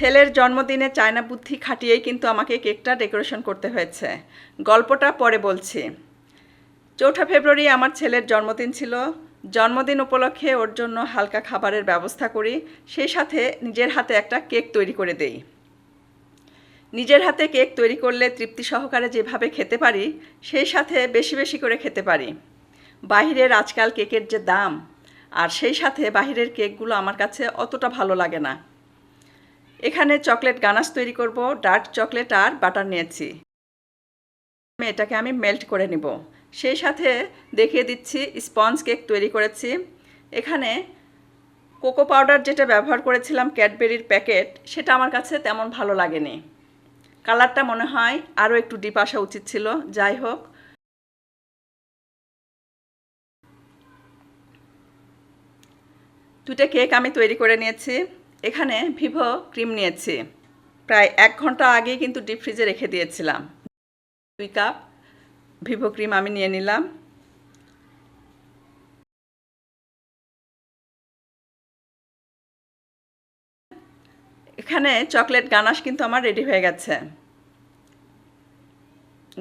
ছেলের জন্মদিনে চায়না বুদ্ধি খাটিয়েই কিন্তু আমাকে কেকটা ডেকোরেশন করতে হয়েছে। গল্পটা পরে বলছি। চৌঠা ফেব্রুয়ারি আমার ছেলের জন্মদিন ছিল। জন্মদিন উপলক্ষে ওর জন্য হালকা খাবারের ব্যবস্থা করি। সেই সাথে নিজের হাতে একটা কেক তৈরি করে দেই। নিজের হাতে কেক তৈরি করলে তৃপ্তি সহকারে যেভাবে খেতে পারি, সেই সাথে বেশি বেশি করে খেতে পারি। বাহিরের আজকাল কেকের যে দাম, আর সেই সাথে বাহিরের কেকগুলো আমার কাছে অতটা ভালো লাগে না। এখানে চকলেট গানাশ তৈরি করব, ডার্ক চকলেট আর বাটার নিয়েছি। এটাকে আমি মেল্ট করে নিব। সেই সাথে দেখিয়ে দিচ্ছি, স্পঞ্জ কেক তৈরি করেছি। এখানে কোকো পাউডার যেটা ব্যবহার করেছিলাম ক্যাডবেরির প্যাকেট, সেটা আমার কাছে তেমন ভালো লাগেনি। কালারটা মনে হয় আরও একটু ডিপ আসা উচিত ছিল, যাই হোক। দুটো কেক আমি তৈরি করে নিয়েছি। এখানে ভিভো ক্রিম নিয়েছি। প্রায় এক ঘণ্টা আগেই কিন্তু ডিপ ফ্রিজে রেখে দিয়েছিলাম। দুই কাপ ভিভো ক্রিম আমি নিয়ে নিলাম। এখানে চকলেট গানাশ কিন্তু আমার রেডি হয়ে গেছে।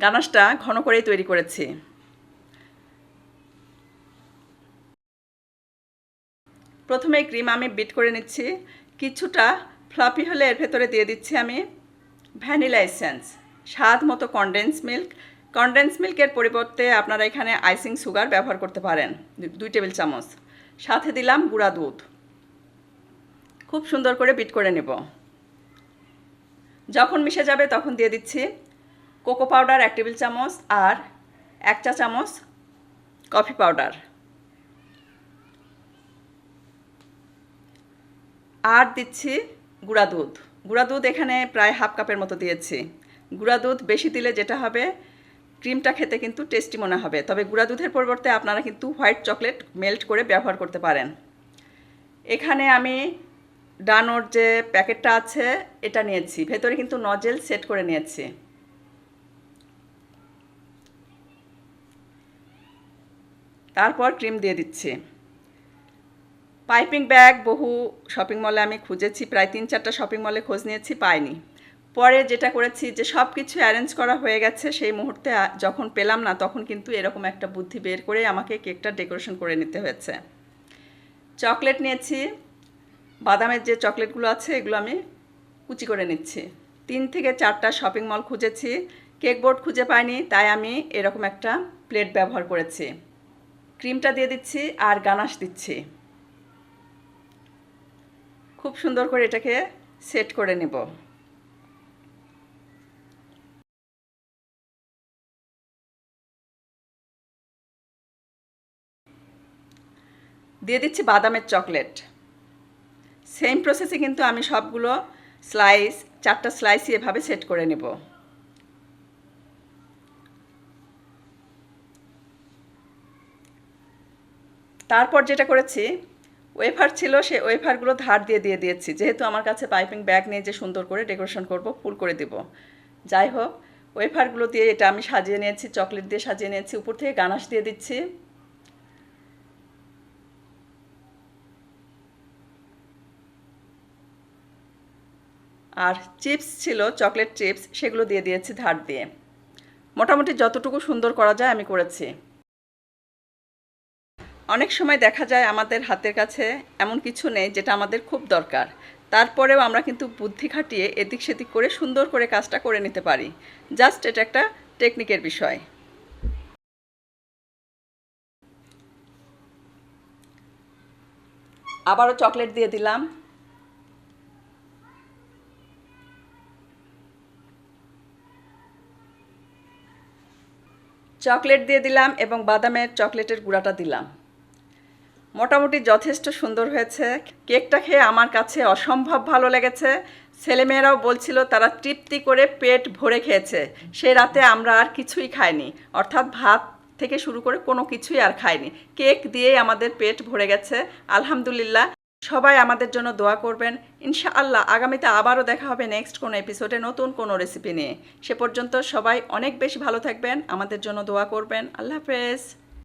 গানাশটা ঘন করেই তৈরি করেছি। প্রথমে ক্রিম আমি বিট করে নিচ্ছি। কিছুটা ফ্লাপি হলে এর ভেতরে দিয়ে দিচ্ছি আমি ভ্যানিলা এসেন্স, স্বাদ মতো কনডেন্স মিল্ক কনডেন্স মিল্কের পরিবর্তে আপনারা এখানে আইসিং সুগার ব্যবহার করতে পারেন, দুই টেবিল চামচ। সাথে দিলাম গুঁড়া দুধ। খুব সুন্দর করে বিট করে নেব। যখন মিশে যাবে তখন দিয়ে দিচ্ছি কোকো পাউডার এক টেবিল চামচ আর এক চা চামচ কফি পাউডার আর দিচ্ছি গুঁড়া দুধ। গুঁড়া দুধ এখানে প্রায় হাফ কাপের মতো দিয়েছি। গুঁড়া দুধ বেশি দিলে যেটা হবে, ক্রিমটা খেতে কিন্তু টেস্টি মনে হবে। তবে গুঁড়া দুধের পরিবর্তে আপনারা কিন্তু হোয়াইট চকলেট মেল্ট করে ব্যবহার করতে পারেন। এখানে আমি ডানোর যে প্যাকেটটা আছে, এটা নিয়েছি। ভেতরে কিন্তু নজেল সেট করে নিয়েছি। তারপর ক্রিম দিয়ে দিচ্ছি। পাইপিং ব্যাগ, বহু শপিং মলে আমি খুঁজেছি, প্রায় তিন চারটা শপিং মলে খোঁজ নিয়েছি, পাইনি। পরে যেটা করেছি যে সব কিছু অ্যারেঞ্জ করা হয়ে গেছে, সেই মুহূর্তে যখন পেলাম না, তখন কিন্তু এরকম একটা বুদ্ধি বের করে আমাকে কেকটা ডেকোরেশন করে নিতে হয়েছে। চকলেট নিয়েছি, বাদামের যে চকলেটগুলো আছে, এগুলো আমি কুচি করে নিচ্ছি। তিন থেকে চারটা শপিং মল খুঁজেছি কেক বোর্ড খুঁজে পাইনি, তাই আমি এরকম একটা প্লেট ব্যবহার করেছি। ক্রিমটা দিয়ে দিচ্ছি আর গানাশ দিচ্ছি। খুব সুন্দর করে এটাকে সেট করে নেব। দিয়ে দিচ্ছি বাদামের চকলেট। সেম প্রসেসে কিন্তু আমি সবগুলো স্লাইস চারটা স্লাইসই এভাবে সেট করে নেব। তারপর যেটা করেছি ওয়েফার ছিল, সে ওয়েফারগুলো ধার দিয়ে দিয়ে দিয়েছি। যেহেতু আমার কাছে পাইপিং ব্যাগ নিয়ে যে সুন্দর করে ডেকোরেশন করব, ফুল করে দিব। যাই হোক, ওয়েফারগুলো দিয়ে এটা আমি সাজিয়ে নিয়েছি, চকলেট দিয়ে সাজিয়ে নিয়েছি, উপর থেকে গানাশ দিয়ে দিচ্ছি। আর চিপস ছিল, চকলেট চিপস, সেগুলো দিয়ে দিয়েছি ধার দিয়ে। মোটামুটি যতটুকু সুন্দর করা যায় আমি করেছি। অনেক সময় দেখা যায় আমাদের হাতের কাছে এমন কিছু নেই যেটা আমাদের খুব দরকার। তারপরেও আমরা কিন্তু বুদ্ধি খাটিয়ে এদিক সেদিক করে সুন্দর করে কাজটা করে নিতে পারি। জাস্ট এটা একটা টেকনিকের বিষয়। আবারও চকলেট দিয়ে দিলাম। চকলেট দিয়ে দিলাম এবং বাদামের চকলেটের গুঁড়াটা দিলাম। মোটামুটি যথেষ্ট সুন্দর হয়েছে। কেকটা খেয়ে আমার কাছে অসম্ভব ভালো লেগেছে। ছেলেমেয়েরাও বলছিল তারা তৃপ্তি করে পেট ভরে খেয়েছে। সে রাতে আমরা আর কিছুই খাইনি। অর্থাৎ ভাত থেকে শুরু করে কোনো কিছুই আর খাইনি। কেক দিয়েই আমাদের পেট ভরে গেছে। আলহামদুলিল্লাহ। সবাই আমাদের জন্য দোয়া করবেন। ইনশাআল্লাহ আগামীতে আবারও দেখা হবে নেক্সট কোনো এপিসোডে নতুন কোনো রেসিপি নিয়ে। সে পর্যন্ত সবাই অনেক বেশি ভালো থাকবেন। আমাদের জন্য দোয়া করবেন। আল্লাহ হাফেজ।